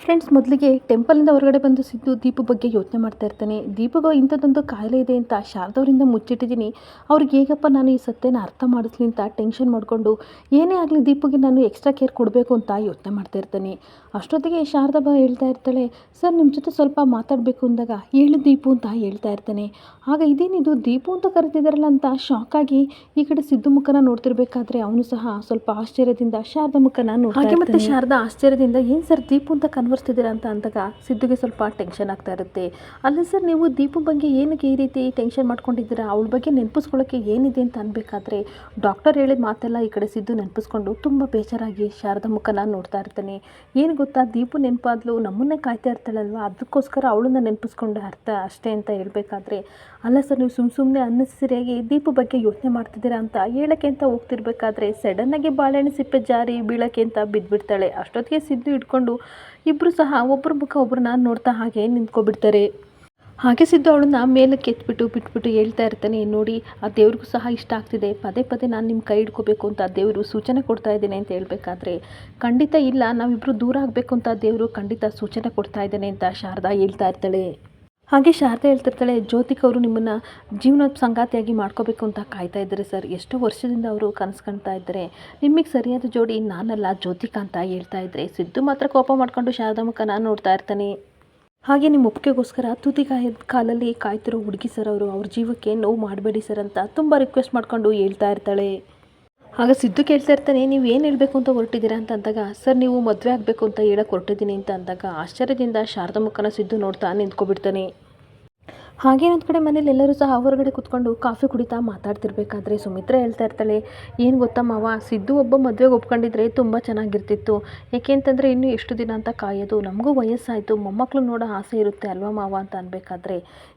Friends ಮೊದಲಿಗೆ ಟೆಂಪಲಿಂದ ಹೊರಗಡೆ ಬಂದು ಸಿದ್ದು ದೀಪು ಬಗ್ಗೆ ಯೋಚನೆ ಮಾಡ್ತಾ ಇರ್ತಾನೆ. ದೀಪಗೂ ಇಂಥದ್ದೊಂದು ಕಾಯಿಲೆ ಇದೆ ಅಂತ ಶಾರದವರಿಂದ ಮುಚ್ಚಿಟ್ಟಿದ್ದೀನಿ. ಅವ್ರಿಗೆ ಹೇಗಪ್ಪ ನಾನು ಈ ಸತ್ಯನ ಅರ್ಥ ಮಾಡಿಸ್ಲಿ ಅಂತ ಟೆನ್ಷನ್ ಮಾಡಿಕೊಂಡು ಏನೇ ಆಗಲಿ ದೀಪುಗೆ ನಾನು ಎಕ್ಸ್ಟ್ರಾ ಕೇರ್ ಕೊಡಬೇಕು ಅಂತ ಯೋಚನೆ ಮಾಡ್ತಾ ಇರ್ತಾನೆ. ಅಷ್ಟೊತ್ತಿಗೆ ಶಾರದಾ ಬಾ ಹೇಳ್ತಾ ಇರ್ತಾಳೆ ಸರ್ ನಿಮ್ಮ ಜೊತೆ ಸ್ವಲ್ಪ ಮಾತಾಡಬೇಕು ಅಂದಾಗ ಹೇಳು ದೀಪು ಅಂತ ಹೇಳ್ತಾ ಇರ್ತಾನೆ. ಆಗ ಇದೇನಿದು ದೀಪು ಅಂತ ಕರೆದಿದ್ದಾರಲ್ಲ ಅಂತ ಶಾಕ್ ಆಗಿ ಈ ಕಡೆ ಸಿದ್ದು ಮುಖನ ನೋಡ್ತಿರ್ಬೇಕಾದ್ರೆ ಅವನು ಸಹ ಸ್ವಲ್ಪ ಆಶ್ಚರ್ಯದಿಂದ ಶಾರದಾ ಮುಖನ ನೋಡ್ತಾ ಹಾಗೆ ಮತ್ತೆ ಶಾರದ ಆಶ್ಚರ್ಯದಿಂದ ಏನು ಸರ್ ದೀಪು ಅಂತ ಕನ್ವರ್ಸ್ತಿದ್ದೀರಾ ಅಂತ ಅಂದಾಗ ಸಿದ್ದುಗೆ ಸ್ವಲ್ಪ ಟೆನ್ಷನ್ ಆಗ್ತಾ ಇರುತ್ತೆ. ಅಲ್ಲ ಸರ್, ನೀವು ದೀಪು ಬಗ್ಗೆ ಏನಕ್ಕೆ ಈ ರೀತಿ ಟೆನ್ಷನ್ ಮಾಡ್ಕೊಂಡಿದ್ದೀರಾ? ಅವಳ ಬಗ್ಗೆ ನೆನಪಿಸ್ಕೊಳ್ಳೋಕ್ಕೆ ಏನಿದೆ ಅಂತ ಅನ್ಬೇಕಾದ್ರೆ ಡಾಕ್ಟರ್ ಹೇಳಿದ ಮಾತೆಲ್ಲ ಈ ಕಡೆ ಸಿದ್ದು ನೆನಪಿಸ್ಕೊಂಡು ತುಂಬ ಬೇಜಾರಾಗಿ ಶಾರದಾ ಮುಖನ ನೋಡ್ತಾ ಇರ್ತಾನೆ. ಏನು ಗೊತ್ತಾ? ದೀಪು ನೆನಪಾದ್ಲು ನಮ್ಮನ್ನೇ ಕಾಯ್ತಾ ಇರ್ತಾಳಲ್ವ? ಅದಕ್ಕೋಸ್ಕರ ಅವಳನ್ನ ನೆನಪಿಸ್ಕೊಂಡು ಅರ್ಥ ಅಷ್ಟೇ ಅಂತ ಹೇಳಬೇಕಾದ್ರೆ ಅಲ್ಲ ಸರ್, ನೀವು ಸುಮ್ಮ ಸುಮ್ಮನೆ ಅನ್ನೆಸರಿಯಾಗಿ ದೀಪು ಬಗ್ಗೆ ಯೋಚನೆ ಮಾಡ್ತಿದ್ದೀರಾ ಅಂತ ಹೇಳಕ್ಕೆ ಅಂತ ಹೋಗ್ತಿರ್ಬೇಕಾದ್ರೆ ಸಡನ್ನಾಗಿ ಬಾಳೆಹಣ್ಣು ಸಿಪ್ಪೆ ಜಾರಿ ಬೀಳಕ್ಕೆ ಅಂತ ಬಿದ್ದುಬಿಡ್ತಾಳೆ ಅಷ್ಟೊತ್ತಿಗೆ ಸಿದ್ದು ಹಿಡ್ಕೊಂಡು ಇಬ್ಬರು ಸಹ ಒಬ್ಬರ ಮುಖ ಒಬ್ಬರನ್ನ ನೋಡ್ತಾ ಹಾಗೆ ನಿಂತ್ಕೊಬಿಡ್ತಾರೆ. ಹಾಗೆ ಸಿದ್ದು ಅವಳನ್ನ ಮೇಲಕ್ಕೆ ಎತ್ಬಿಟ್ಟು, ಬಿಟ್ಬಿಟ್ಟು ಹೇಳ್ತಾ ಇರ್ತಾನೆ. ನೋಡಿ, ಆ ದೇವ್ರಿಗೂ ಸಹ ಇಷ್ಟ ಆಗ್ತಿದೆ. ಪದೇ ಪದೇ ನಾನು ನಿಮ್ಮ ಕೈ ಹಿಡ್ಕೋಬೇಕು ಅಂತ ದೇವರು ಸೂಚನೆ ಕೊಡ್ತಾ ಇದ್ದೇನೆ ಅಂತ ಹೇಳಬೇಕಾದ್ರೆ, ಖಂಡಿತ ಇಲ್ಲ ನಾವಿಬ್ಬರು ದೂರ ಆಗಬೇಕು ಅಂತ ದೇವರು ಖಂಡಿತ ಸೂಚನೆ ಕೊಡ್ತಾ ಇದ್ದೇನೆ ಅಂತ ಶಾರದಾ ಹೇಳ್ತಾ ಇರ್ತಾಳೆ. ಹಾಗೆ ಶಾರದಾ ಹೇಳ್ತಿರ್ತಾಳೆ, ಜ್ಯೋತಿಕ್ ಅವರು ನಿಮ್ಮನ್ನು ಜೀವನ ಸಂಗಾತಿಯಾಗಿ ಮಾಡ್ಕೋಬೇಕು ಅಂತ ಕಾಯ್ತಾ ಇದ್ದಾರೆ ಸರ್. ಎಷ್ಟೋ ವರ್ಷದಿಂದ ಅವರು ಕನಸು ಕಾಣ್ತಾ ಇದ್ದಾರೆ. ನಿಮಗೆ ಸರಿಯಾದ ಜೋಡಿ ನಾನಲ್ಲ, ಜ್ಯೋತಿಕಾ ಅಂತ ಹೇಳ್ತಾ ಇದ್ದರೆ ಸಿದ್ದು ಮಾತ್ರ ಕೋಪ ಮಾಡಿಕೊಂಡು ಶಾರದಾ ನಾನು ನೋಡ್ತಾ ಇರ್ತಾನೆ. ಹಾಗೆ ನಿಮ್ಮ ಒಪ್ಪಿಗೆಗೋಸ್ಕರ ತುದಿಗಾಯ ಕಾಲಲ್ಲಿ ಕಾಯ್ತಿರೋ ಹುಡುಗಿ ಸರ್ ಅವರು, ಅವ್ರ ಜೀವಕ್ಕೆ ನೋವು ಮಾಡಬೇಡಿ ಸರ್ ಅಂತ ತುಂಬ ರಿಕ್ವೆಸ್ಟ್ ಮಾಡ್ಕೊಂಡು ಹೇಳ್ತಾ ಇರ್ತಾಳೆ. ಆಗ ಸಿದ್ದು ಕೇಳ್ತಾ ಇರ್ತಾನೆ, ನೀವು ಏನು ಹೇಳಬೇಕು ಅಂತ ಹೊರಟಿದ್ದೀರಾ? ಅಂತ ಅಂದಾಗ, ಸರ್, ನೀವು ಮದುವೆ ಆಗಬೇಕು ಅಂತ ಹೇಳಕ್ಕೆ ಹೊರಟಿದ್ದೀನಿ ಅಂತ ಅಂದಾಗ, ಆಶ್ಚರ್ಯದಿಂದ ಶಾರದಾ ಮುಖನ ಸಿದ್ದು ನೋಡ್ತಾ ನಿಂತ್ಕೊಬಿಡ್ತಾನೆ. ಹಾಗೆ ಒಂದು ಕಡೆ ಮನೇಲಿ ಎಲ್ಲರೂ ಸಹ ಹೊರಗಡೆ ಕುತ್ಕೊಂಡು ಕಾಫಿ ಕುಡಿತಾ ಮಾತಾಡ್ತಿರ್ಬೇಕಾದ್ರೆ ಸುಮಿತ್ರ ಹೇಳ್ತಾ ಇರ್ತಾಳೆ, ಏನು ಗೊತ್ತಾ ಮಾವ, ಸಿದ್ದು ಒಬ್ಬ ಮದುವೆಗೆ ಒಪ್ಕೊಂಡಿದ್ರೆ ತುಂಬ ಚೆನ್ನಾಗಿರ್ತಿತ್ತು. ಯಾಕೆ ಅಂತಂದರೆ ಇನ್ನೂ ಎಷ್ಟು ದಿನ ಅಂತ ಕಾಯೋದು? ನಮಗೂ ವಯಸ್ಸಾಯಿತು ಮೊಮ್ಮಕ್ಕಳು ನೋಡೋ ಆಸೆ ಇರುತ್ತೆ ಅಲ್ವಾ ಮಾವ? ಅಂತ ಅನ್ಬೇಕಾದ್ರೆ.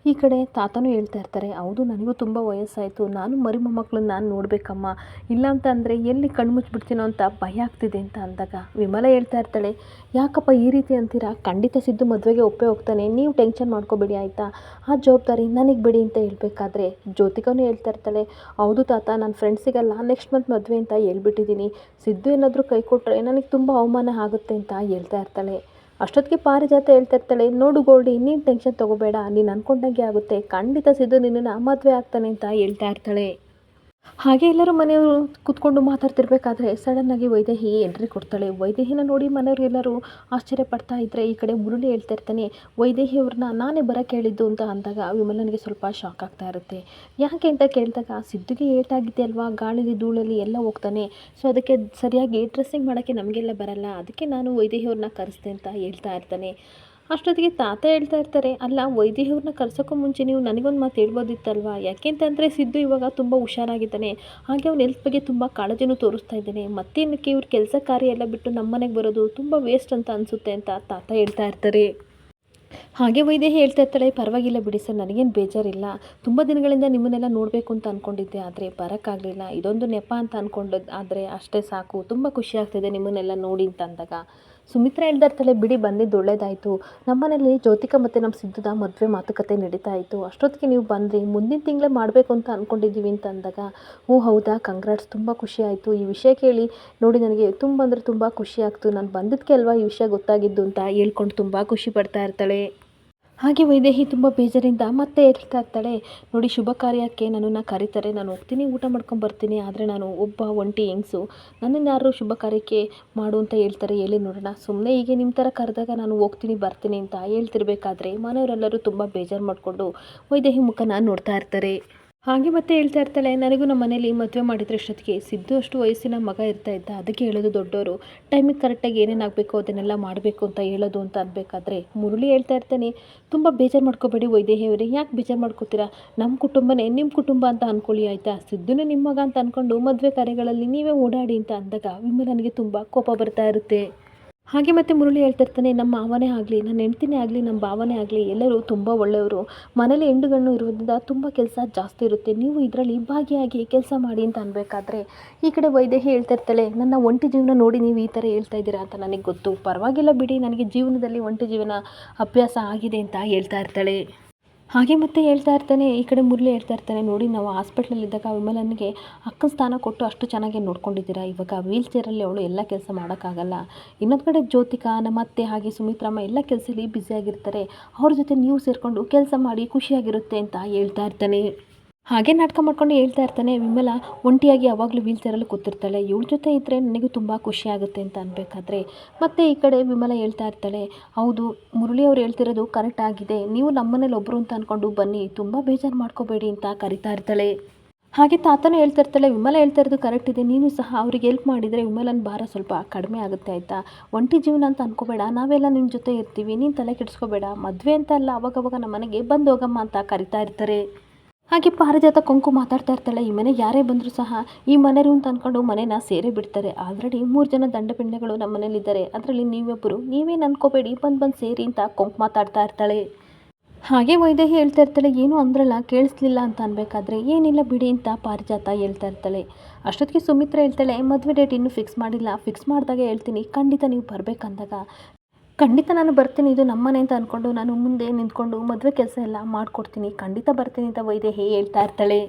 ಈ ಕಡೆ ತಾತನೂ ಹೇಳ್ತಾ ಇರ್ತಾರೆ, ಹೌದು, ನನಗೂ ತುಂಬ ವಯಸ್ಸಾಯಿತು. ನಾನು ಮರಿ ಮೊಮ್ಮಕ್ಕಳನ್ನ ನಾನು ನೋಡಬೇಕಮ್ಮ. ಇಲ್ಲ ಅಂತ ಅಂದರೆ ಎಲ್ಲಿ ಕಣ್ಣು ಮುಚ್ಚಿಬಿಡ್ತೀನೋ ಅಂತ ಭಯ ಆಗ್ತಿದೆ ಅಂತ ಅಂದಾಗ ವಿಮಲ ಹೇಳ್ತಾ ಇರ್ತಾಳೆ, ಯಾಕಪ್ಪ ಈ ರೀತಿ ಅಂತೀರಾ? ಖಂಡಿತ ಸಿದ್ದು ಮದುವೆಗೆ ಒಪ್ಪೇ ಹೋಗ್ತಾನೆ. ನೀವು ಟೆನ್ಷನ್ ಮಾಡ್ಕೋಬೇಡಿ, ಆಯಿತಾ? ಆ ಜವಾಬ್ದಾರಿ ನನಗೆ ಬಿಡಿ ಅಂತ ಹೇಳ್ಬೇಕಾದ್ರೆ ಜ್ಯೋತಿಕನೂ ಹೇಳ್ತಾ ಇರ್ತಾಳೆ, ಹೌದು ತಾತ ನನ್ನ ಫ್ರೆಂಡ್ಸಿಗೆಲ್ಲ ನೆಕ್ಸ್ಟ್ ಮಂತ್ ಮದುವೆ ಅಂತ ಹೇಳ್ಬಿಟ್ಟಿದ್ದೀನಿ ಸಿದ್ದು ಏನಾದರೂ ಕೈ ಕೊಟ್ಟರೆ ನನಗೆ ತುಂಬ ಅವಮಾನ ಆಗುತ್ತೆ ಅಂತ ಹೇಳ್ತಾ ಇರ್ತಾಳೆ. ಅಷ್ಟೊತ್ತಿಗೆ ಪಾರಿಜಾತ ಹೇಳ್ತಾ ಇರ್ತಾಳೆ, ನೋಡು ಗೋಲ್ಡಿ, ನೀನು ಟೆನ್ಷನ್ ತೊಗೋಬೇಡ, ನೀನು ಅಂದ್ಕೊಂಡಂಗೆ ಆಗುತ್ತೆ, ಖಂಡಿತ ಸಿದ್ದು ನಿನ್ನನ್ನು ಮದುವೆ ಆಗ್ತಾನೆ ಅಂತ ಹೇಳ್ತಾ ಇರ್ತಾಳೆ. ಹಾಗೆ ಎಲ್ಲರೂ ಮನೆಯವರು ಕೂತ್ಕೊಂಡು ಮಾತಾಡ್ತಿರ್ಬೇಕಾದ್ರೆ ಸಡನ್ನಾಗಿ ವೈದೇಹಿ ಎಂಟ್ರಿ ಕೊಡ್ತಾಳೆ. ವೈದೇಹಿನ ನೋಡಿ ಮನೆಯವರೆಲ್ಲರೂ ಆಶ್ಚರ್ಯ ಪಡ್ತಾ ಇದ್ದರೆ ಈ ಕಡೆ ಮುರುಳಿ ಹೇಳ್ತಾ ಇರ್ತಾನೆ, ವೈದೇಹಿ ಅವ್ರನ್ನ ನಾನೇ ಬರೋಕ್ಕೆ ಹೇಳಿದ್ದು ಅಂತ ಅಂದಾಗ ವಿಮಲನಿಗೆ ಸ್ವಲ್ಪ ಶಾಕ್ ಆಗ್ತಾ ಇರುತ್ತೆ. ಯಾಕೆ ಅಂತ ಕೇಳಿದಾಗ, ಸಿದ್ದುಗೆ ಏಟಾಗಿದೆ ಅಲ್ವಾ ಗಾಳಿಲಿ ಧೂಳಲ್ಲಿ ಎಲ್ಲ ಹೋಗ್ತಾನೆ. ಸೊ ಅದಕ್ಕೆ ಸರಿಯಾಗಿ ಡ್ರೆಸ್ಸಿಂಗ್ ಮಾಡೋಕ್ಕೆ ನಮಗೆಲ್ಲ ಬರಲ್ಲ. ಅದಕ್ಕೆ ನಾನು ವೈದೇಹಿ ಅವ್ರನ್ನ ಕರೆಸ್ದೆ ಅಂತ ಹೇಳ್ತಾ ಇರ್ತಾನೆ. ಅಷ್ಟೊತ್ತಿಗೆ ತಾತ ಹೇಳ್ತಾ ಇರ್ತಾರೆ, ಅಲ್ಲ ವೈದ್ಯವ್ರನ್ನ ಕರ್ಸೋಕ್ಕೂ ಮುಂಚೆ ನೀವು ನನಗೊಂದು ಮಾತು ಹೇಳ್ಬೋದಿತ್ತಲ್ವಾ? ಯಾಕೆಂತಂದರೆ ಸಿದ್ದು ಇವಾಗ ತುಂಬ ಹುಷಾರಾಗಿದ್ದಾನೆ. ಹಾಗೆ ಅವ್ನ ಹೆಲ್ತ್ ಬಗ್ಗೆ ತುಂಬ ಕಾಳಜಿನೂ ತೋರಿಸ್ತಾ ಇದ್ದಾನೆ. ಮತ್ತೇನಕ್ಕೆ ಇವ್ರ ಕೆಲಸ ಕಾರ್ಯ ಎಲ್ಲ ಬಿಟ್ಟು ನಮ್ಮ ಮನೆಗೆ ಬರೋದು ತುಂಬ ವೇಸ್ಟ್ ಅಂತ ಅನಿಸುತ್ತೆ ಅಂತ ತಾತ ಹೇಳ್ತಾ ಇರ್ತಾರೆ. ಹಾಗೆ ವೈದೇಹಿ ಹೇಳ್ತಾ ಇರ್ತಾಳೆ, ಪರವಾಗಿಲ್ಲ ಬಿಡಿ ಸರ್, ನನಗೇನು ಬೇಜಾರಿಲ್ಲ. ತುಂಬ ದಿನಗಳಿಂದ ನಿಮ್ಮನ್ನೆಲ್ಲ ನೋಡಬೇಕು ಅಂತ ಅಂದ್ಕೊಂಡಿದ್ದೆ ಆದರೆ ಬರೋಕ್ಕಾಗಲಿಲ್ಲ. ಇದೊಂದು ನೆಪ ಅಂತ ಅಂದ್ಕೊಂಡು ಆದರೆ ಅಷ್ಟೇ ಸಾಕು. ತುಂಬ ಖುಷಿ ಆಗ್ತಿದೆ ನಿಮ್ಮನ್ನೆಲ್ಲ ನೋಡಿ ಅಂತ ಅಂದಾಗ. ಸುಮಿತ್ರಾ ಹೇಳ್ತಾ ಬಿಡಿ ಬಂದಿದ್ದು ಒಳ್ಳೇದಾಯಿತು. ನಮ್ಮನೇಲಿ ಜ್ಯೋತಿಕಾ ಮತ್ತು ನಮ್ಮ ಸಿದ್ಧದ ಮದುವೆ ಮಾತುಕತೆ ನಡೀತಾ ಇತ್ತು. ಅಷ್ಟೊತ್ತಿಗೆ ನೀವು ಬಂದ್ರಿ, ಮುಂದಿನ ತಿಂಗಳೇ ಮಾಡಬೇಕು ಅಂತ ಅಂದ್ಕೊಂಡಿದ್ದೀವಿ ಅಂತ ಅಂದಾಗ, ಹ್ಞೂ ಹೌದಾ, ಕಂಗ್ರಾಟ್ಸ್, ತುಂಬ ಖುಷಿ ಆಯಿತು. ಈ ವಿಷಯ ಕೇಳಿ ನೋಡಿ ನನಗೆ ತುಂಬ ಅಂದರೆ ತುಂಬ ಖುಷಿ ಆಗ್ತು. ನಾನು ಬಂದಿದ್ದಕ್ಕೆ ಅಲ್ವಾ ಈ ವಿಷಯ ಗೊತ್ತಾಗಿದ್ದು ಅಂತ ಹೇಳ್ಕೊಂಡು ತುಂಬ ಖುಷಿ ಪಡ್ತಾ ಇರ್ತಾಳೆ. ಹಾಗೆ ವೈದೇಹಿ ತುಂಬ ಬೇಜಾರಿಂದ ಮತ್ತೆ ಹೇಳ್ತಾ ಇರ್ತಾಳೆ ನೋಡಿ, ಶುಭ ಕಾರ್ಯಕ್ಕೆ ನನ್ನನ್ನು ಕರೀತಾರೆ. ನಾನು ಹೋಗ್ತೀನಿ, ಊಟ ಮಾಡ್ಕೊಂಡು ಬರ್ತೀನಿ. ಆದರೆ ನಾನು ಒಬ್ಬ ಒಂಟಿ ಹೆಂಗ್ಸು. ನನ್ನನ್ನು ಯಾರು ಶುಭ ಕಾರ್ಯಕ್ಕೆ ಮಾಡು ಅಂತ ಹೇಳ್ತಾರೆ. ಹೇಳಿ ನೋಡೋಣ. ಸುಮ್ಮನೆ ಹೀಗೆ ನಿಮ್ಮ ಥರ ಕರೆದಾಗ ನಾನು ಹೋಗ್ತೀನಿ, ಬರ್ತೀನಿ ಅಂತ ಹೇಳ್ತಿರ್ಬೇಕಾದ್ರೆ ಮನೆಯವರೆಲ್ಲರೂ ತುಂಬ ಬೇಜಾರು ಮಾಡಿಕೊಂಡು ವೈದೇಹಿ ಮುಖನ ನೋಡ್ತಾ ಇರ್ತಾರೆ. ಹಾಗೆ ಮತ್ತೆ ಹೇಳ್ತಾ ಇರ್ತಾಳೆ, ನನಗೂ ನಮ್ಮ ಮನೇಲಿ ಮದುವೆ ಮಾಡಿದ್ರೆ ಅಷ್ಟೊತ್ತಿಗೆ ಸಿದ್ದು ಅಷ್ಟು ವಯಸ್ಸಿನ ಮಗ ಇರ್ತಾ ಇದ್ದ, ಅದಕ್ಕೆ ಹೇಳೋದು ದೊಡ್ಡವರು ಟೈಮಿಗೆ ಕರೆಕ್ಟಾಗಿ ಏನೇನು ಆಗಬೇಕು, ಅದನ್ನೆಲ್ಲ ಮಾಡಬೇಕು ಅಂತ ಹೇಳೋದು ಅಂತ ಅನ್ಬೇಕಾದ್ರೆ ಮುರುಳಿ ಹೇಳ್ತಾ ಇರ್ತಾನೆ, ತುಂಬ ಬೇಜಾರು ಮಾಡ್ಕೋಬೇಡಿ ವೈದೇಹಿಯವರೇ, ಯಾಕೆ ಬೇಜಾರು ಮಾಡ್ಕೋತೀರಾ? ನಮ್ಮ ಕುಟುಂಬನೇ ನಿಮ್ಮ ಕುಟುಂಬ ಅಂತ ಅಂದ್ಕೊಳ್ಳಿ ಆಯಿತಾ? ಸಿದ್ದುನೇ ನಿಮ್ಮ ಮಗ ಅಂತ ಅಂದ್ಕೊಂಡು ಮದುವೆ ಕಾರ್ಯಗಳಲ್ಲಿ ನೀವೇ ಓಡಾಡಿ ಅಂತ ಅಂದಾಗ ವಿಮಲನಿಗೆ ತುಂಬ ಕೋಪ ಬರ್ತಾ ಇರುತ್ತೆ. ಹಾಗೆ ಮತ್ತೆ ಮುರಳಿ ಹೇಳ್ತಿರ್ತಾನೆ ನಮ್ಮ ಮಾವನೇ ಆಗಲಿ, ನನ್ನ ಹೆಂಡ್ತಿನೇ ಆಗಲಿ, ನಮ್ಮ ಭಾವನೇ ಆಗಲಿ, ಎಲ್ಲರೂ ತುಂಬ ಒಳ್ಳೆಯವರು. ಮನೇಲಿ ಹೆಂಡುಗಣ್ಣು ಇರೋದ್ರಿಂದ ತುಂಬ ಕೆಲಸ ಜಾಸ್ತಿ ಇರುತ್ತೆ. ನೀವು ಇದರಲ್ಲಿ ಭಾಗಿಯಾಗಿ ಕೆಲಸ ಮಾಡಿ ಅಂತ ಅನ್ಬೇಕಾದ್ರೆ, ಈ ಕಡೆ ವೈದೇಹಿ ಹೇಳ್ತಿರ್ತಾಳೆ ನನ್ನ ಒಂಟಿ ಜೀವನ ನೋಡಿ ನೀವು ಈ ಥರ ಹೇಳ್ತಾ ಇದ್ದೀರಾ ಅಂತ ನನಗೆ ಗೊತ್ತು. ಪರವಾಗಿಲ್ಲ ಬಿಡಿ, ನನಗೆ ಜೀವನದಲ್ಲಿ ಒಂಟಿ ಜೀವನ ಅಭ್ಯಾಸ ಆಗಿದೆ ಅಂತ ಹೇಳ್ತಾ ಇರ್ತಾಳೆ. ಹಾಗೆ ಮತ್ತೆ ಹೇಳ್ತಾ ಇರ್ತಾನೆ, ಈ ಕಡೆ ಮುರಳಿ ಹೇಳ್ತಾ ಇರ್ತಾನೆ, ನೋಡಿ ನಾವು ಹಾಸ್ಪಿಟ್ಲಲ್ಲಿದ್ದಾಗ ವಿಮಲನಿಗೆ ಅಕ್ಕನ ಸ್ಥಾನ ಕೊಟ್ಟು ಅಷ್ಟು ಚೆನ್ನಾಗಿ ನೋಡ್ಕೊಂಡಿದ್ದೀರಾ? ಇವಾಗ ವೀಲ್ ಚೇರಲ್ಲಿ ಅವಳು ಎಲ್ಲ ಕೆಲಸ ಮಾಡೋಕ್ಕಾಗಲ್ಲ. ಇನ್ನೊಂದು ಕಡೆ ಜ್ಯೋತಿಕಾ, ನಮ್ಮ ಅತ್ತೆ ಹಾಗೆ ಸುಮಿತ್ರಮ್ಮ ಎಲ್ಲ ಕೆಲಸದಲ್ಲಿ ಬ್ಯುಸಿಯಾಗಿರ್ತಾರೆ ಅವ್ರ ಜೊತೆ ನೀವು ಸೇರಿಕೊಂಡು ಕೆಲಸ ಮಾಡಿ ಖುಷಿಯಾಗಿರುತ್ತೆ ಅಂತ ಹೇಳ್ತಾ ಇರ್ತಾನೆ. ಹಾಗೆ ನಾಟಕ ಮಾಡ್ಕೊಂಡು ಹೇಳ್ತಾ ಇರ್ತಾನೆ, ವಿಮಲ ಒಂಟಿಯಾಗಿ ಯಾವಾಗಲೂ ವೀಲ್ ಚೇರಲ್ಲಿ ಕೂತಿರ್ತಾಳೆ. ಇವಳ ಜೊತೆ ಇದ್ದರೆ ನನಗೂ ತುಂಬ ಖುಷಿ ಆಗುತ್ತೆ ಅಂತ ಅನ್ಬೇಕಾದ್ರೆ. ಮತ್ತೆ ಈ ಕಡೆ ವಿಮಲ ಹೇಳ್ತಾ ಇರ್ತಾಳೆ, ಹೌದು, ಮುರಳಿ ಅವ್ರು ಹೇಳ್ತಿರೋದು ಕರೆಕ್ಟ್ ಆಗಿದೆ. ನೀವು ನಮ್ಮನೇಲಿ ಒಬ್ಬರು ಅಂತ ಅಂದ್ಕೊಂಡು ಬನ್ನಿ, ತುಂಬ ಬೇಜಾರು ಮಾಡ್ಕೋಬೇಡಿ ಅಂತ ಕರಿತಾ ಇರ್ತಾಳೆ. ಹಾಗೆ ತಾತನೂ ಹೇಳ್ತಾ ಇರ್ತಾಳೆ, ವಿಮಲ ಹೇಳ್ತಾ ಇರೋದು ಕರೆಕ್ಟ್ ಇದೆ. ನೀನು ಸಹ ಅವ್ರಿಗೆ ಹೆಲ್ಪ್ ಮಾಡಿದರೆ ವಿಮಲನ ಭಾರ ಸ್ವಲ್ಪ ಕಡಿಮೆ ಆಗುತ್ತೆ ಆಯಿತಾ? ಒಂಟಿ ಜೀವನ ಅಂತ ಅನ್ಕೋಬೇಡ. ನಾವೆಲ್ಲ ನಿಮ್ಮ ಜೊತೆ ಇರ್ತೀವಿ. ನೀನು ತಲೆ ಕೆಡಿಸ್ಕೋಬೇಡ. ಮದುವೆ ಅಂತ ಅಲ್ಲ, ಅವಾಗವಾಗ ನಮ್ಮ ಮನೆಗೆ ಬಂದು ಹೋಗಮ್ಮ ಅಂತ ಕರಿತಾ ಇರ್ತಾರೆ. ಹಾಗೆ ಪಾರಿಜಾತ ಕೊಂಕು ಮಾತಾಡ್ತಾ ಇರ್ತಾಳೆ. ಈ ಮನೆ ಯಾರೇ ಬಂದರೂ ಸಹ ಈ ಮನೆಯವರು ಅಂತ ಅಂದ್ಕೊಂಡು ಮನೇನ ಸೇರೇ ಬಿಡ್ತಾರೆ. ಆಲ್ರೆಡಿ ಮೂರು ಜನ ದಂಡಪಿಂಡಗಳು ನಮ್ಮ ಮನೇಲಿದ್ದಾರೆ ಅದರಲ್ಲಿ ನೀವೊಬ್ಬರು ನೀವೇನು ಅನ್ಕೋಬೇಡಿ ಬಂದು ಬಂದು ಸೇರಿ ಅಂತ ಕೊಂಕು ಮಾತಾಡ್ತಾ ಇರ್ತಾಳೆ. ಹಾಗೆ ವೈದೇಹಿ ಹೇಳ್ತಾ ಇರ್ತಾಳೆ, ಏನು ಅಂದ್ರಲ್ಲ, ಕೇಳಿಸ್ಲಿಲ್ಲ ಅಂತ ಅನ್ಬೇಕಾದ್ರೆ ಏನಿಲ್ಲ ಬಿಡಿ ಅಂತ ಪಾರಿಜಾತ ಹೇಳ್ತಾ ಇರ್ತಾಳೆ. ಅಷ್ಟೊತ್ತಿಗೆ ಸುಮಿತ್ರ ಹೇಳ್ತಾಳೆ, ಮದುವೆ ಡೇಟ್ ಇನ್ನೂ ಫಿಕ್ಸ್ ಮಾಡಿಲ್ಲ. ಫಿಕ್ಸ್ ಮಾಡಿದಾಗ ಹೇಳ್ತೀನಿ. ಖಂಡಿತ ನೀವು ಬರಬೇಕಂದಾಗ ಖಂಡಿತ ನಾನು ಬರ್ತೀನಿ, ಇದು ನಮ್ಮನೆ ಅಂತ ಅಂದ್ಕೊಂಡು ನಾನು ಮುಂದೆ ನಿಂತ್ಕೊಂಡು ಮದುವೆ ಕೆಲಸ ಎಲ್ಲ ಮಾಡಿಕೊಡ್ತೀನಿ. ಖಂಡಿತ ಬರ್ತೀನಿ ಅಂತ ವೈದೇಹಿ ಹೇಳ್ತಾ ಇರ್ತಾಳೆ.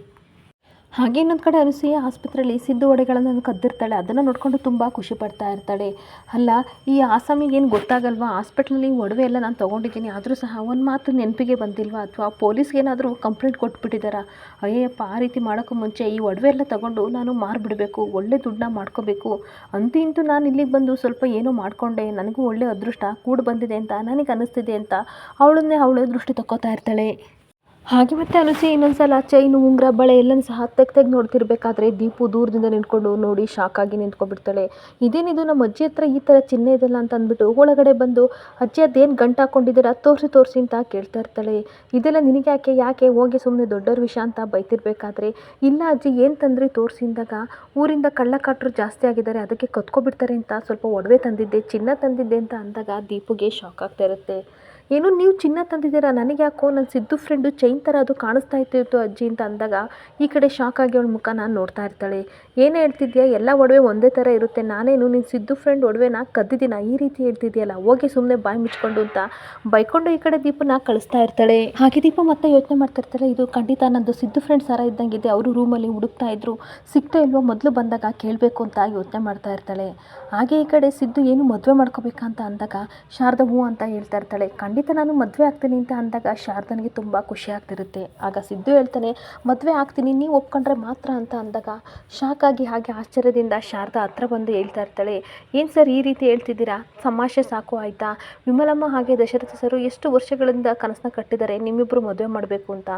ಹಾಗೆ ಇನ್ನೊಂದು ಕಡೆ ಅನುಸೂಯ ಆಸ್ಪತ್ರೆಯಲ್ಲಿ ಸಿದ್ದು ಒಡೆಗಳನ್ನು ಕದ್ದಿರ್ತಾಳೆ. ಅದನ್ನು ನೋಡಿಕೊಂಡು ತುಂಬ ಖುಷಿ ಪಡ್ತಾ ಇರ್ತಾಳೆ. ಅಲ್ಲ, ಈ ಏನು ಗೊತ್ತಾಗಲ್ವಾ? ಹಾಸ್ಪಿಟ್ಲಲ್ಲಿ ಒಡವೆ ಎಲ್ಲ ನಾನು ತೊಗೊಂಡಿದ್ದೀನಿ. ಆದರೂ ಸಹ ಒಂದು ಮಾತು ನೆನಪಿಗೆ ಬಂದಿಲ್ವಾ? ಅಥವಾ ಪೊಲೀಸ್ಗೆ ಏನಾದರೂ ಕಂಪ್ಲೇಂಟ್ ಕೊಟ್ಬಿಟ್ಟಿದ್ದಾರಾ ಅಯ್ಯಪ್ಪ ಆ ರೀತಿ ಮಾಡೋಕ್ಕೂ ಮುಂಚೆ ಈ ಒಡವೆ ಎಲ್ಲ ತೊಗೊಂಡು ನಾನು ಮಾರಿಬಿಡಬೇಕು. ಒಳ್ಳೆ ದುಡ್ಡನ್ನ ಮಾಡ್ಕೋಬೇಕು. ಅಂತೂ ಇಂತೂ ನಾನು ಇಲ್ಲಿಗೆ ಬಂದು ಸ್ವಲ್ಪ ಏನೋ ಮಾಡಿಕೊಂಡೆ. ನನಗೂ ಒಳ್ಳೆ ಅದೃಷ್ಟ ಕೂಡಿ ಬಂದಿದೆ ಅಂತ, ನನಗೆ ಅನ್ನಿಸ್ತಿದೆ ಅಂತ ಅವಳನ್ನೇ ಅವಳು ದೃಷ್ಟಿ ತಕ್ಕೋತಾ ಇರ್ತಾಳೆ. ಹಾಗೆ ಮತ್ತೆ ಅನಿಸಿ ಇನ್ನೊಂದ್ಸಲ ಚೈನು, ಉಂಗುರ, ಬಳೆ ಎಲ್ಲನೂ ಸಹ ತೆಗ್ ತೆಗ್ದು ನೋಡ್ತಿರ್ಬೇಕಾದ್ರೆ ದೀಪು ದೂರದಿಂದ ನಿಂತ್ಕೊಂಡು ನೋಡಿ ಶಾಕ್ ಆಗಿ ನಿಂತ್ಕೊಂಡ್ಬಿಡ್ತಾಳೆ. ಇದೇನಿದು, ನಮ್ಮ ಅಜ್ಜಿ ಹತ್ರ ಈ ಥರ ಚಿಹ್ನೆ ಇದೆಲ್ಲ ಅಂತ ಅಂದ್ಬಿಟ್ಟು ಒಳಗಡೆ ಬಂದು, ಅಜ್ಜಿ, ಅದೇನು ಗಂಟು ಹಾಕೊಂಡಿದ್ದೀರಾ? ತೋರಿಸಿ ತೋರಿಸಿ ಅಂತ ಕೇಳ್ತಾ ಇರ್ತಾಳೆ. ಇದೆಲ್ಲ ನಿನಗೆ ಯಾಕೆ? ಯಾಕೆ ಹೋಗಿ ಸುಮ್ಮನೆ ದೊಡ್ಡವ್ರ ವಿಷಯ ಅಂತ ಬೈತಿರ್ಬೇಕಾದ್ರೆ? ಇಲ್ಲ ಅಜ್ಜಿ, ಏನು ತಂದ್ರಿ ತೋರಿಸಿದಾಗ ಊರಿಂದ ಕಳ್ಳಕಾಟ್ರು ಜಾಸ್ತಿ ಆಗಿದ್ದಾರೆ, ಅದಕ್ಕೆ ಕತ್ಕೊಬಿಡ್ತಾರೆ ಅಂತ ಸ್ವಲ್ಪ ಒಡವೆ ತಂದಿದ್ದೆ, ಚಿನ್ನ ತಂದಿದ್ದೆ ಅಂತ ಅಂದಾಗ ದೀಪುಗೆ ಶಾಕ್ ಆಗ್ತಾ ಇರುತ್ತೆ. ಏನು ನೀವು ಚಿನ್ನ ತಂದಿದ್ದೀರಾ? ನನಗೆ ಯಾಕೋ ನನ್ನ ಸಿದ್ದು ಫ್ರೆಂಡು ಚೈನ್ ಥರ ಅದು ಕಾಣಿಸ್ತಾ ಇತ್ತು ಅಜ್ಜಿ ಅಂತ ಅಂದಾಗ ಈ ಕಡೆ ಶಾಕ್ ಆಗಿ ಅವಳ ಮುಖ ನಾನು ನೋಡ್ತಾ ಇರ್ತಾಳೆ. ಏನು ಹೇಳ್ತಿದ್ಯಾ? ಎಲ್ಲ ಒಡವೆ ಒಂದೇ ಥರ ಇರುತ್ತೆ. ನಾನೇನು ನಿನ್ನ ಸಿದ್ದು ಫ್ರೆಂಡ್ ಒಡವೆನ ಕದ್ದಿದ್ದೀನ? ಈ ರೀತಿ ಹೇಳ್ತಿದ್ಯಲ್ಲ, ಹೋಗಿ ಸುಮ್ಮನೆ ಬಾಯಿ ಮುಚ್ಕೊಂಡು ಅಂತ ಬೈಕೊಂಡು ಈ ಕಡೆ ದೀಪನ ಕಳಿಸ್ತಾ ಇರ್ತಾಳೆ. ಹಾಗೆ ದೀಪ ಮತ್ತೆ ಯೋಚನೆ ಮಾಡ್ತಾ ಇರ್ತಾಳೆ, ಇದು ಖಂಡಿತ ನಂದು ಸಿದ್ದು ಫ್ರೆಂಡ್ ಸರ ಇದ್ದಂಗಿದೆ, ಅವರು ರೂಮಲ್ಲಿ ಹುಡುಕ್ತಾ ಇದ್ರು, ಸಿಗ್ತಾ ಇಲ್ವೋ ಮೊದಲು ಬಂದಾಗ ಕೇಳಬೇಕು ಅಂತ ಯೋಚನೆ ಮಾಡ್ತಾ ಇರ್ತಾಳೆ. ಹಾಗೆ ಈ ಕಡೆ ಸಿದ್ದು ಏನು ಮದುವೆ ಮಾಡ್ಕೋಬೇಕಂತ ಅಂದಾಗ ಶಾರದ ಹೂ ಅಂತ ಹೇಳ್ತಾ ಇರ್ತಾಳೆ, ಖಂಡಿತ ನಾನು ಮದುವೆ ಆಗ್ತೀನಿ ಅಂತ ಅಂದಾಗ ಶಾರದನಿಗೆ ತುಂಬ ಖುಷಿ ಆಗ್ತಿರುತ್ತೆ. ಆಗ ಸಿದ್ದು ಹೇಳ್ತಾನೆ, ಮದುವೆ ಆಗ್ತೀನಿ ನೀವು ಒಪ್ಕೊಂಡ್ರೆ ಮಾತ್ರ ಅಂತ ಅಂದಾಗ ಶಾಕ್ ಆಗಿ ಹಾಗೆ ಆಶ್ಚರ್ಯದಿಂದ ಶಾರದಾ ಹತ್ರ ಬಂದು ಹೇಳ್ತಾ ಇರ್ತಾಳೆ, ಏನು ಸರ್ ಈ ರೀತಿ ಹೇಳ್ತಿದ್ದೀರಾ? ತಮಾಷೆ ಸಾಕು ಆಯಿತಾ? ವಿಮಲಮ್ಮ ಹಾಗೆ ದಶರಥ ಸರು ಎಷ್ಟು ವರ್ಷಗಳಿಂದ ಕನಸನ್ನ ಕಟ್ಟಿದ್ದಾರೆ ನಿಮ್ಮಿಬ್ಬರು ಮದುವೆ ಮಾಡಬೇಕು ಅಂತ.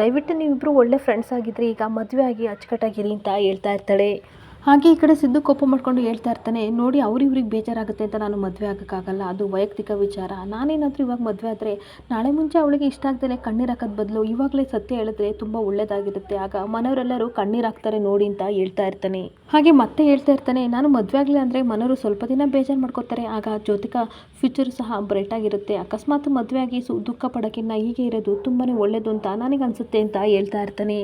ದಯವಿಟ್ಟು ನೀವಿಬ್ಬರು ಒಳ್ಳೆ ಫ್ರೆಂಡ್ಸ್ ಆಗಿದ್ರಿ, ಈಗ ಮದುವೆ ಆಗಿ ಅಚ್ಚುಕಟ್ಟಾಗಿರಿ ಅಂತ ಹೇಳ್ತಾ ಇರ್ತಾಳೆ. ಹಾಗೆ ಈ ಕಡೆ ಸಿದ್ದು ಕೋಪ ಮಾಡ್ಕೊಂಡು ಹೇಳ್ತಾ ಇರ್ತಾನೆ, ನೋಡಿ ಅವ್ರಿವ್ರಿಗೆ ಬೇಜಾರಾಗುತ್ತೆ ಅಂತ ನಾನು ಮದುವೆ ಆಗೋಕ್ಕಾಗಲ್ಲ, ಅದು ವೈಯಕ್ತಿಕ ವಿಚಾರ. ನಾನೇನಾದರೂ ಇವಾಗ ಮದುವೆ ಆದರೆ ನಾಳೆ ಮುಂಚೆ ಅವಳಿಗೆ ಇಷ್ಟ ಆಗ್ದೇ ಕಣ್ಣೀರು ಹಾಕೋದು ಬದಲು ಇವಾಗಲೇ ಸತ್ಯ ಹೇಳಿದ್ರೆ ತುಂಬ ಒಳ್ಳೆಯದಾಗಿರುತ್ತೆ ಆಗ ಮನೆಯವರೆಲ್ಲರೂ ಕಣ್ಣೀರು ಹಾಕ್ತಾರೆ ನೋಡಿ ಅಂತ ಹೇಳ್ತಾ ಇರ್ತಾನೆ. ಹಾಗೆ ಮತ್ತೆ ಹೇಳ್ತಾ ಇರ್ತಾನೆ, ನಾನು ಮದುವೆ ಆಗಲಿ ಅಂದರೆ ಮನೆಯವರು ಸ್ವಲ್ಪ ದಿನ ಬೇಜಾರು ಮಾಡ್ಕೋತಾರೆ ಆಗ ಜ್ಯೋತಿಕಾ ಫ್ಯೂಚರ್ ಸಹ ಬ್ರೈಟ್ ಆಗಿರುತ್ತೆ. ಅಕಸ್ಮಾತ್ ಮದುವೆ ಆಗಿ ಸು, ದುಃಖ ಪಡೋಕ್ಕಿಂತ ಹೀಗೆ ಇರೋದು ತುಂಬಾ ಒಳ್ಳೆಯದು ಅಂತ ನನಗೆ ಅನಿಸುತ್ತೆ ಅಂತ ಹೇಳ್ತಾ ಇರ್ತಾನೆ.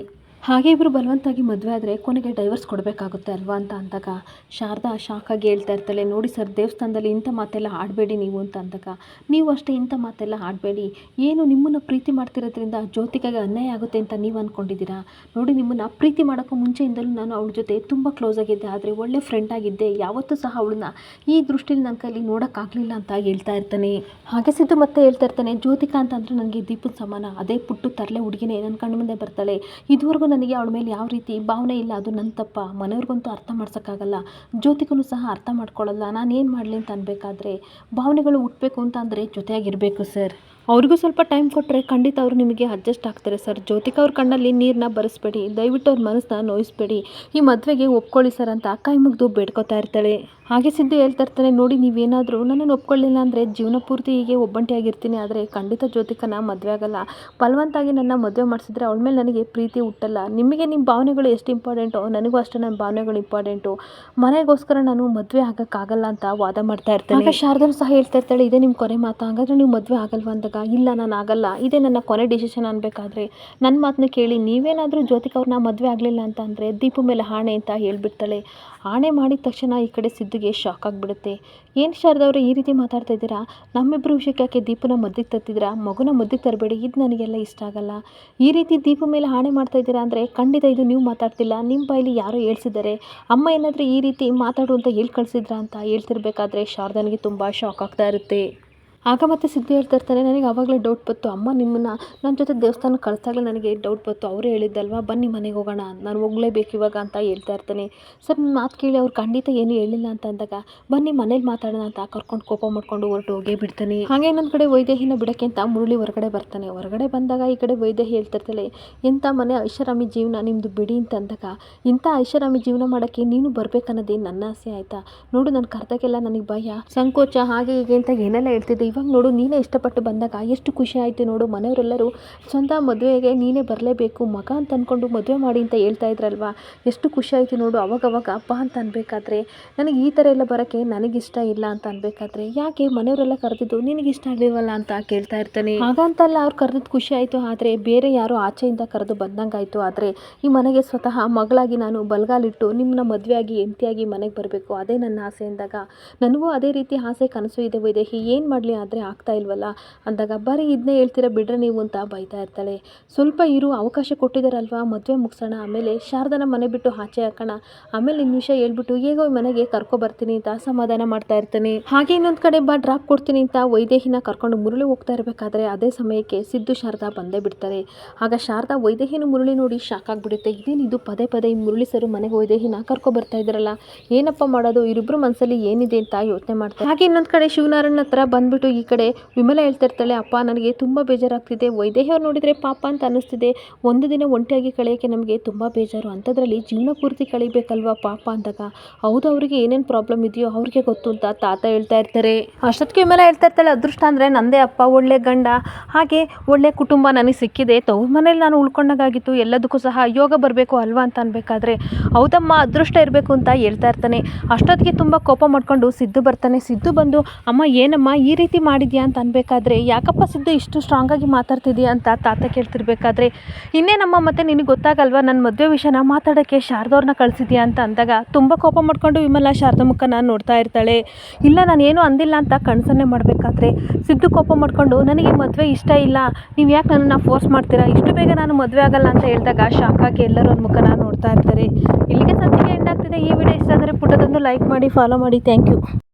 ಹಾಗೆ ಇಬ್ಬರು ಬಲವಂತಾಗಿ ಮದುವೆ ಆದರೆ ಕೊನೆಗೆ ಡೈವರ್ಸ್ ಕೊಡಬೇಕಾಗುತ್ತೆ ಅಲ್ವಾ ಅಂತ ಅಂದಾಗ, ಶಾರದಾ ಶಾಕಾಗಿ ಹೇಳ್ತಾ ಇರ್ತಾಳೆ, ನೋಡಿ ಸರ್, ದೇವಸ್ಥಾನದಲ್ಲಿ ಇಂಥ ಮಾತೆಲ್ಲ ಆಡಬೇಡಿ ನೀವು ಅಂತ ಅಂದಾಗ, ನೀವು ಅಷ್ಟೇ ಇಂಥ ಮಾತೆಲ್ಲ ಆಡಬೇಡಿ, ಏನು ನಿಮ್ಮನ್ನು ಪ್ರೀತಿ ಮಾಡ್ತಿರೋದ್ರಿಂದ ಜ್ಯೋತಿಕಾಗೆ ಅನ್ಯಾಯ ಆಗುತ್ತೆ ಅಂತ ನೀವು ಅಂದ್ಕೊಂಡಿದ್ದೀರಾ ನೋಡಿ ನಿಮ್ಮನ್ನು ಪ್ರೀತಿ ಮಾಡೋಕ್ಕೂ ಮುಂಚೆಯಿಂದಲೂ ನಾನು ಅವಳ ಜೊತೆ ತುಂಬ ಕ್ಲೋಸ್ ಆಗಿದ್ದೆ, ಆದರೆ ಒಳ್ಳೆ ಫ್ರೆಂಡ್ ಆಗಿದ್ದೆ, ಯಾವತ್ತೂ ಸಹ ಅವಳನ್ನ ಈ ದೃಷ್ಟಿಲಿ ನನ್ನ ಕೈಲಿ ನೋಡೋಕ್ಕಾಗಲಿಲ್ಲ ಅಂತ ಹೇಳ್ತಾ ಇರ್ತಾನೆ. ಹಾಗೆ ಸಿದ್ದು ಮತ್ತೆ ಹೇಳ್ತಾ ಇರ್ತಾನೆ, ಜ್ಯೋತಿಕಾ ಅಂತಂದ್ರೆ ನನಗೆ ದೀಪದ ಸಮಾನ, ಅದೇ ಪುಟ್ಟು ತರಲೆ ಹುಡುಗಿನೇ ನನ್ನ ಕಣ್ಣು ಮುಂದೆ ಬರ್ತಾಳೆ, ಇದುವರೆಗೂ ನನಗೆ ಅವಳ ಮೇಲೆ ಯಾವ ರೀತಿ ಭಾವನೆ ಇಲ್ಲ, ಅದು ನನ್ನ ತಪ್ಪ. ಮನೆಯವ್ರಿಗಂತೂ ಅರ್ಥ ಮಾಡ್ಸೋಕ್ಕಾಗಲ್ಲ. ಜ್ಯೋತಿಗೂ ಸಹ ಅರ್ಥ ಮಾಡ್ಕೊಳ್ಳಲ್ಲ. ನಾನೇನು ಮಾಡಲಿ ಅಂತ ಅನ್ಬೇಕಾದ್ರೆ, ಭಾವನೆಗಳು ಹುಟ್ಟಬೇಕು ಅಂತ ಅಂದರೆ ಜೊತೆಯಾಗಿರಬೇಕು, ಸರ್. ಅವ್ರಿಗೂ ಸ್ವಲ್ಪ ಟೈಮ್ ಕೊಟ್ಟರೆ ಖಂಡಿತ ಅವರು ನಿಮಗೆ ಅಡ್ಜಸ್ಟ್ ಆಗ್ತಾರೆ ಸರ್ ಜ್ಯೋತಿಕ ಅವ್ರ ಕಣ್ಣಲ್ಲಿ ನೀರನ್ನ ಬರೆಸ್ಬೇಡಿ. ದಯವಿಟ್ಟು ಅವ್ರ ಮನಸ್ಸನ್ನ ನೋಯಿಸ್ಬೇಡಿ. ಈ ಮದುವೆಗೆ ಒಪ್ಕೊಳ್ಳಿ ಸರ್ ಅಂತ ಅಕ್ಕಾಯಿ ಮುಗಿದು ಬೇಡ್ಕೊತಾ ಇರ್ತಾಳೆ. ಹಾಗೆ ಸಿದ್ದು ಹೇಳ್ತಾ ಇರ್ತಾನೆ ನೋಡಿ, ನೀವೇನಾದರೂ ನನ್ನನ್ನು ಒಪ್ಕೊಳ್ಳಿಲ್ಲ ಅಂದರೆ ಜೀವನ ಪೂರ್ತಿ ಹೀಗೆ ಒಬ್ಬಂಟಿಯಾಗಿರ್ತೀನಿ ಆದರೆ ಖಂಡಿತ ಜ್ಯೋತಿಕನ ಮದುವೆ ಆಗಲ್ಲ. ಫಲವಂತಾಗಿ ನನ್ನ ಮದುವೆ ಮಾಡಿಸಿದ್ರೆ ಅವಳ ಮೇಲೆ ನನಗೆ ಪ್ರೀತಿ ಹುಟ್ಟಲ್ಲ. ನಿಮಗೆ ನಿಮ್ಮ ಭಾವನೆಗಳು ಎಷ್ಟು ಇಂಪಾರ್ಟೆಂಟು ನನಗೂ ಅಷ್ಟೇ ನನ್ನ ಭಾವನೆಗಳು ಇಂಪಾರ್ಟೆಂಟು ಮನೆಗೋಸ್ಕರ ನಾನು ಮದುವೆ ಆಗೋಕ್ಕಾಗಲ್ಲ ಅಂತ ವಾದ ಮಾಡ್ತಾ ಇರ್ತಾನೆ ಆಗ ಶಾರದನು ಸಹ ಹೇಳ್ತಾ ಇರ್ತಾಳೆ, ಇದೇ ನಿಮ್ಮ ಕೊನೆ ಮಾತು. ಹಾಗಾದ್ರೆ ನೀವು ಮದುವೆ ಆಗಲ್ವಾ? ಇಲ್ಲ, ನಾನು ಆಗಲ್ಲ, ಇದೇ ನನ್ನ ಕೊನೆ ಡಿಸಿಷನ್ ಅನ್ಬೇಕಾದ್ರೆ ನನ್ನ ಮಾತನ್ನ ಕೇಳಿ ನೀವೇನಾದರೂ ಜ್ಯೋತಿಕ ಅವ್ರನ್ನ ಮದುವೆ ಆಗಲಿಲ್ಲ ಅಂತ ಅಂದರೆ, ದೀಪು ಮೇಲೆ ಹಾಣೆ ಅಂತ ಹೇಳ್ಬಿಡ್ತಾಳೆ. ಆಣೆ ಮಾಡಿದ ತಕ್ಷಣ ಈ ಕಡೆ ಸಿದ್ದಿಗೆ ಶಾಕ್ ಆಗಿಬಿಡುತ್ತೆ. ಏನು ಶಾರದವ್ರೆ ಈ ರೀತಿ ಮಾತಾಡ್ತಾ ಇದ್ದೀರಾ? ನಮ್ಮಿಬ್ಬರು ವಿಷಯಕ್ಕೆ ಯಾಕೆ ದೀಪನ ಮದ್ದಿಗೆ ತರ್ತಿದ್ದೀರಾ? ಮಗುನ ಮದ್ದಿಗೆ ತರಬೇಡಿ, ಇದು ನನಗೆಲ್ಲ ಇಷ್ಟ ಆಗಲ್ಲ. ಈ ರೀತಿ ದೀಪ ಮೇಲೆ ಹಾಣೆ ಮಾಡ್ತಾ ಇದ್ದೀರಾ ಅಂದರೆ, ಖಂಡಿತ ಇದು ನೀವು ಮಾತಾಡ್ತಿಲ್ಲ. ನಿಮ್ಮ ಬಾಯಲ್ಲಿ ಯಾರೋ ಹೇಳ್ಸಿದ್ದಾರೆ. ಅಮ್ಮ ಏನಾದರೂ ಈ ರೀತಿ ಮಾತಾಡು ಅಂತ ಹೇಳಿ ಕಳಿಸಿದ್ರಾ ಅಂತ ಹೇಳ್ತಿರ್ಬೇಕಾದ್ರೆ, ಶಾರದನಿಗೆ ತುಂಬ ಶಾಕ್ ಆಗ್ತಾ ಇರುತ್ತೆ. ಆಗ ಮತ್ತೆ ಸಿದ್ದು ಹೇಳ್ತಾ ಇರ್ತಾನೆ, ನನಗೆ ಆವಾಗಲೇ ಡೌಟ್ ಬಂತು. ಅಮ್ಮ ನಿಮ್ಮನ್ನು ನನ್ನ ಜೊತೆ ದೇವಸ್ಥಾನಕ್ಕೆ ಕಳಿಸ್ದಾಗಲೇ ನನಗೆ ಡೌಟ್ ಬಂತು? ಅವರೇ ಹೇಳಿದ್ದಲ್ವಾ? ಬನ್ನಿ ಮನೆಗೆ ಹೋಗೋಣ. ನಾನು ಹೋಗ್ಲೇಬೇಕು ಇವಾಗ ಅಂತ ಹೇಳ್ತಾ ಇರ್ತಾನೆ. ಸರ್ ನನ್ನ ಮಾತು ಕೇಳಿ ಅವ್ರು ಖಂಡಿತ ಏನು ಹೇಳಿಲ್ಲ ಅಂತ ಅಂದಾಗ, ಬನ್ನಿ ಮನೇಲಿ ಮಾತಾಡೋಣ ಅಂತ ಕರ್ಕೊಂಡು ಕೋಪ ಮಾಡ್ಕೊಂಡು ಹೊರಟು ಹೋಗೇ ಬಿಡ್ತಾನೆ. ಹಾಗೆ ಇನ್ನೊಂದು ಕಡೆ ವೈದೇಹಿನ ಬಿಡೋಕ್ಕೆ ಅಂತ ಮುರುಳಿ ಹೊರಗಡೆ ಬರ್ತಾನೆ. ಹೊರಗಡೆ ಬಂದಾಗ ಈ ಕಡೆ ವೈದ್ಯ ಹೇಳ್ತಿರ್ತಾಳೆ ಎಂಥ ಮನೆ ಐಷಾರಾಮಿ ಜೀವನ ನಿಮ್ಮದು ಬಿಡಿ ಅಂತ ಅಂದಾಗ, ಇಂಥ ಐಷಾರಾಮಿ ಜೀವನ ಮಾಡೋಕ್ಕೆ ನೀನು ಬರಬೇಕನ್ನೋದೇ ನನ್ನ ಆಸೆ ಆಯಿತಾ? ನೋಡು ನನ್ನ ಕರ್ದಾಗೆಲ್ಲ ನನಗೆ ಭಯ. ಸಂಕೋಚ, ಹಾಗೆ ಹೀಗೆ ಅಂತ ಏನೆಲ್ಲ ಹೇಳ್ತಿದ್ದೆ ಇವಾಗ ನೋಡು, ನೀನೇ ಇಷ್ಟಪಟ್ಟು ಬಂದಾಗ ಎಷ್ಟು ಖುಷಿ ಆಯಿತು ನೋಡು. ಮನೆಯವರೆಲ್ಲರೂ ಸ್ವಂತ ಮದುವೆಗೆ ನೀನೇ ಬರಲೇಬೇಕು, ಮಗ ಅಂತ ಅಂದ್ಕೊಂಡು ಮದುವೆ ಮಾಡಿ ಅಂತ ಹೇಳ್ತಾ ಇದ್ರಲ್ವಾ? ಎಷ್ಟು ಖುಷಿ ಆಯಿತು ನೋಡು, ಅವಾಗವಾಗ ಅಪ್ಪ ಅಂತ ಅನ್ಬೇಕಾದ್ರೆ, ನನಗೆ ಈ ಥರ ಎಲ್ಲ ಬರೋಕ್ಕೆ ನನಗಿಷ್ಟ ಇಲ್ಲ ಅಂತ ಅನ್ಬೇಕಾದ್ರೆ, ಯಾಕೆ ಮನೆಯವರೆಲ್ಲ ಕರೆದಿದ್ದು ನಿನಗೆ ಇಷ್ಟ ಆಗಲಿಲ್ವಲ್ಲ ಅಂತ ಕೇಳ್ತಾ ಇರ್ತಾನೆ. ಹಾಗಂತಲ್ಲ ಅವ್ರು ಕರೆದಿದ್ದು ಖುಷಿ ಆಯಿತು, ಆದರೆ ಬೇರೆ ಯಾರೋ ಆಚೆಯಿಂದ ಕರೆದು ಬಂದಂಗಾಯಿತು. ಆದರೆ ಈ ಮನೆಗೆ ಸ್ವತಃ ಮಗಳಾಗಿ ನಾನು ಬಲಗಾಲಿಟ್ಟು ನಿಮ್ಮನ್ನ ಮದುವೆಯಾಗಿ ಎಂತಿಯಾಗಿ ಮನೆಗೆ ಬರಬೇಕು, ಅದೇ ನನ್ನ ಆಸೆ ಅಂದಾಗ. ನನಗೂ ಅದೇ ರೀತಿ ಆಸೆ, ಕನಸು ಇದೆ ಇದೆ. ಏನು ಮಾಡಲಿ ಆದರೆ ಆಗ್ತಾ ಇಲ್ವಲ್ಲ? ಅಂದಾಗ, ಬರೀ ಇದನ್ನೇ ಹೇಳ್ತೀರಾ ಬಿಡ್ರೆ ನೀವು ಅಂತ ಬೈತಾ ಇರ್ತಾಳೆ. ಸ್ವಲ್ಪ ಇರು, ಅವಕಾಶ ಕೊಟ್ಟಿದ್ದಾರಲ್ವಾ ಮದುವೆ ಮುಗಿಸೋಣ, ಆಮೇಲೆ ಶಾರದನ ಮನೆ ಬಿಟ್ಟು ಆಚೆ ಹಾಕೋಣ. ಆಮೇಲೆ ಇನ್ನು ವಿಷಯ ಹೇಳ್ಬಿಟ್ಟು ಹೇಗೋ ಮನೆಗೆ ಕರ್ಕೊ ಬರ್ತೀನಿ ಅಂತ ಸಮಾಧಾನ ಮಾಡ್ತಾ ಇರ್ತಾನೆ. ಹಾಗೆ ಇನ್ನೊಂದು ಕಡೆ ಬಾ, ಡ್ರಾಪ್ ಕೊಡ್ತೀನಿ ಅಂತ ವೈದೇಹಿನ ಕರ್ಕೊಂಡು ಮುರುಳಿ ಹೋಗ್ತಾ ಇರಬೇಕಾದ್ರೆ ಅದೇ ಸಮಯಕ್ಕೆ ಸಿದ್ದು, ಶಾರದಾ ಬಂದೇ ಬಿಡ್ತಾರೆ. ಆಗ ಶಾರದಾ ವೈದೇಹಿನ ಮುರುಳಿ ನೋಡಿ ಶಾಕ್ ಆಗಿಬಿಡುತ್ತೆ. ಇದೇನಿದು ಪದೇ ಪದೇ ಈ ಮುರುಳಿ ಸರು ಮನೆಗೆ ವೈದೇಹಿನ ಕರ್ಕೊ ಬರ್ತಾ ಇದ್ರಲ್ಲ ಏನಪ್ಪ ಮಾಡೋದು? ಇವರಿಬ್ಬರು ಮನಸ್ಸಲ್ಲಿ ಏನಿದೆ ಅಂತ ಯೋಚನೆ ಮಾಡ್ತಾರೆ. ಹಾಗೆ ಇನ್ನೊಂದು ಕಡೆ ಶಿವನಾರಾಯಣ ಹತ್ರ ಬಂದ್ಬಿಟ್ಟು ಈ ಕಡೆ ವಿಮಲ ಹೇಳ್ತಾ ಇರ್ತಾಳೆ, ಅಪ್ಪ, ನನಗೆ ತುಂಬ ಬೇಜಾರಾಗ್ತಿದೆ. ವೈದೇಹಿಯವ್ರು ನೋಡಿದರೆ ಪಾಪ ಅಂತ ಅನ್ನಿಸ್ತಿದೆ. ಒಂದು ದಿನ ಒಂಟಿಯಾಗಿ ಕಳೆಯೋಕ್ಕೆ ನಮಗೆ ತುಂಬ ಬೇಜಾರು. ಅಂಥದ್ರಲ್ಲಿ ಜೀವನ ಪೂರ್ತಿ ಕಳಿಬೇಕಲ್ವ ಪಾಪ ಅಂದಾಗ? ಹೌದು, ಅವರಿಗೆ ಏನೇನು ಪ್ರಾಬ್ಲಮ್ ಇದೆಯೋ ಅವ್ರಿಗೆ ಗೊತ್ತು ಅಂತ ತಾತ ಹೇಳ್ತಾ ಇರ್ತಾರೆ. ಅಷ್ಟೊತ್ತಿಗೆ ವಿಮಲ ಹೇಳ್ತಾ ಇರ್ತಾಳೆ, ಅದೃಷ್ಟ ಅಂದರೆ ನಂದೇ ಅಪ್ಪ, ಒಳ್ಳೆ ಗಂಡ. ಹಾಗೆ ಒಳ್ಳೆ ಕುಟುಂಬ ನನಗೆ ಸಿಕ್ಕಿದೆ. ತವ್ರ ಮನೇಲಿ ನಾನು ಉಳ್ಕೊಂಡಾಗಿತ್ತು ಎಲ್ಲದಕ್ಕೂ ಸಹ ಯೋಗ ಬರಬೇಕು ಅಲ್ವಾ ಅಂತ ಅನ್ಬೇಕಾದ್ರೆ? ಹೌದಮ್ಮ, ಅದೃಷ್ಟ ಇರಬೇಕು ಅಂತ ಹೇಳ್ತಾ ಇರ್ತಾನೆ. ಅಷ್ಟೊತ್ತಿಗೆ ತುಂಬ ಕೋಪ ಮಾಡ್ಕೊಂಡು ಸಿದ್ದು ಬರ್ತಾನೆ. ಸಿದ್ದು ಬಂದು, ಅಮ್ಮ, ಏನಮ್ಮ, ಈ ರೀತಿ ಮಾಡಿದ್ಯಾ ಅಂತ ಅನ್ಬೇಕಾದ್ರೆ, ಯಾಕಪ್ಪ ಸಿದ್ಧ ಇಷ್ಟು ಸ್ಟ್ರಾಂಗಾಗಿ ಮಾತಾಡ್ತಿದ್ಯಾ ಅಂತ ತಾತ ಕೇಳ್ತಿರ್ಬೇಕಾದ್ರೆ ಇನ್ನೇನಮ್ಮ ಮತ್ತೆ ನಿನಗೆ ಗೊತ್ತಾಗಲ್ವಾ ನನ್ನ ಮದುವೆ ವಿಷಯನ ಮಾತಾಡೋಕ್ಕೆ ಶಾರದವ್ರನ್ನ ಕಳಿಸಿದ್ಯಾ? ಅಂತ ಅಂದಾಗ, ತುಂಬ ಕೋಪ ಮಾಡ್ಕೊಂಡು ವಿಮಲ ಶಾರದಾ ನಾನು ನೋಡ್ತಾ ಇರ್ತಾಳೆ. ಇಲ್ಲ, ನಾನು ಏನೂ ಅಂದಿಲ್ಲ ಅಂತ ಕಣ್ಸನ್ನೆ ಮಾಡಬೇಕಾದ್ರೆ. ಸಿದ್ದು ಕೋಪ ಮಾಡಿಕೊಂಡು, ನನಗೆ ಮದುವೆ ಇಷ್ಟ ಇಲ್ಲ, ನೀವು ಯಾಕೆ ನನ್ನನ್ನು ಫೋರ್ಸ್ ಮಾಡ್ತೀರಾ? ಇಷ್ಟು ಬೇಗ ನಾನು ಮದುವೆ ಆಗಲ್ಲ ಅಂತ ಹೇಳಿದಾಗ ಶಾಕಾಗಿ ಎಲ್ಲರೂ ಮುಖ ನಾನು ನೋಡ್ತಾ ಇರ್ತಾರೆ. ಇಲ್ಲಿಗೆ ಸಂತಿಗೆ ಎಂಡ್ ಆಗ್ತಿದೆ. ಈ ವಿಡಿಯೋ ಇಷ್ಟ ಆದರೆ ಪುಟ್ಟದೊಂದು ಲೈಕ್ ಮಾಡಿ ಫಾಲೋ ಮಾಡಿ. Thank you